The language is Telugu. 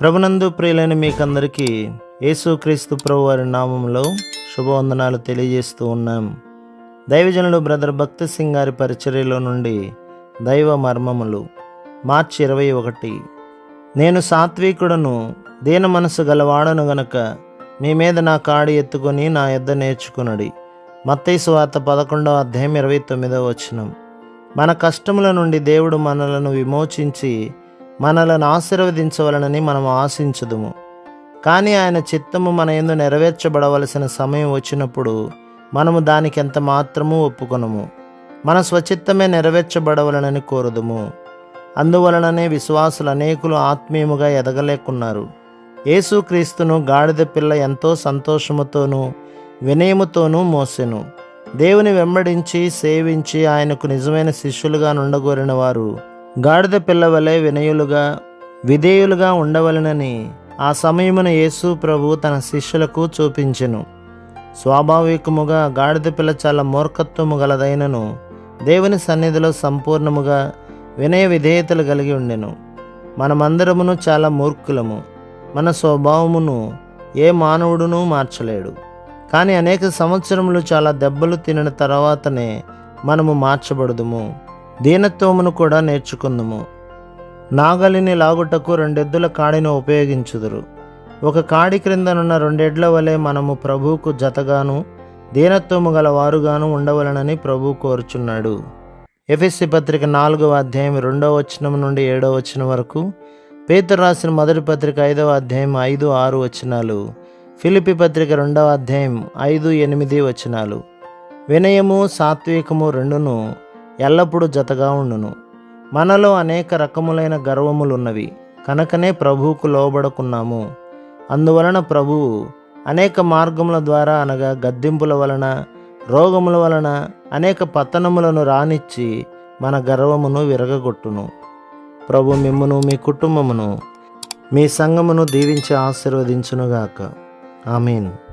ప్రభునందు ప్రియులైన మీకందరికీ యేసుక్రీస్తు ప్రభు వారి నామంలో శుభవందనాలు తెలియజేస్తూ ఉన్నాం. దైవజనుడు బ్రదర్ భక్తి సింగ్ గారి పరిచర్యలో నుండి దైవ మర్మములు. మార్చి ఇరవై ఒకటి. నేను సాత్వికుడను దీన మనసు గలవాడను గనక మీ మీద నా కాడి ఎత్తుకొని నా యొద్ద నేర్చుకునడి. మత్తైసు వార్త పదకొండవ అధ్యాయం ఇరవై తొమ్మిదవ వచనం. మన కష్టముల నుండి దేవుడు మనలను విమోచించి మనలను ఆశీర్వదించవలనని మనం ఆశించదుము. కానీ ఆయన చిత్తము మన ఎందు నెరవేర్చబడవలసిన సమయం వచ్చినప్పుడు మనము దానికి ఎంత మాత్రము ఒప్పుకొనము. మన స్వచిత్తమే నెరవేర్చబడవలనని కోరుదుము. అందువలననే విశ్వాసులు అనేకులు ఆత్మీయముగా ఎదగలేకున్నారు. యేసుక్రీస్తును గాడిద పిల్ల ఎంతో సంతోషముతోనూ వినయముతోనూ మోసెను. దేవుని వెంబడించి సేవించి ఆయనకు నిజమైన శిష్యులుగా నుండగోరిన వారు గాడిద పిల్ల వలె వినయులుగా విధేయులుగా ఉండవలనని ఆ సమయమున యేసు ప్రభు తన శిష్యులకు చూపించెను. స్వాభావికముగా గాడిద పిల్ల చాలా మూర్ఖత్వము గలదైనను దేవుని సన్నిధిలో సంపూర్ణముగా వినయ విధేయతలు కలిగి ఉండెను. మనమందరమును చాలా మూర్ఖులము మన స్వభావమును ఏ మానవుడునూ మార్చలేడు. కానీ అనేక సంవత్సరములు చాలా దెబ్బలు తినిన తర్వాతనే మనము మార్చబడదుము. దీనత్వమును కూడా నేర్చుకుందుము. నాగలిని లాగుటకు రెండెద్దుల కాడిని ఉపయోగించుదురు. ఒక కాడి క్రిందనున్న రెండెడ్ల వలె మనము ప్రభువుకు జతగాను దీనత్వము గల వారుగాను ఉండవలనని ప్రభు కోరుచున్నాడు. ఎఫ్ఎస్సి పత్రిక నాలుగవ అధ్యాయం రెండవ వచనం నుండి ఏడవ వచనం వరకు పేతురు రాసిన మొదటి పత్రిక ఐదవ అధ్యాయం ఐదు ఆరు వచనాలు ఫిలిపి పత్రిక రెండవ అధ్యాయం ఐదు ఎనిమిది వచనాలు. వినయము సాత్వికము రెండును ఎల్లప్పుడూ జతగా ఉండును. మనలో అనేక రకములైన గర్వములున్నవి. కనుకనే ప్రభువుకు లోబడుకున్నాము. అందువలన ప్రభువు అనేక మార్గముల ద్వారా అనగా గద్దింపుల వలన రోగముల వలన అనేక పతనములను రానిచ్చి మన గర్వమును విరగగొట్టును. ప్రభు మిమ్మును మీ కుటుంబమును మీ సంగమును దీవించి ఆశీర్వదించునుగాక. ఆమెను.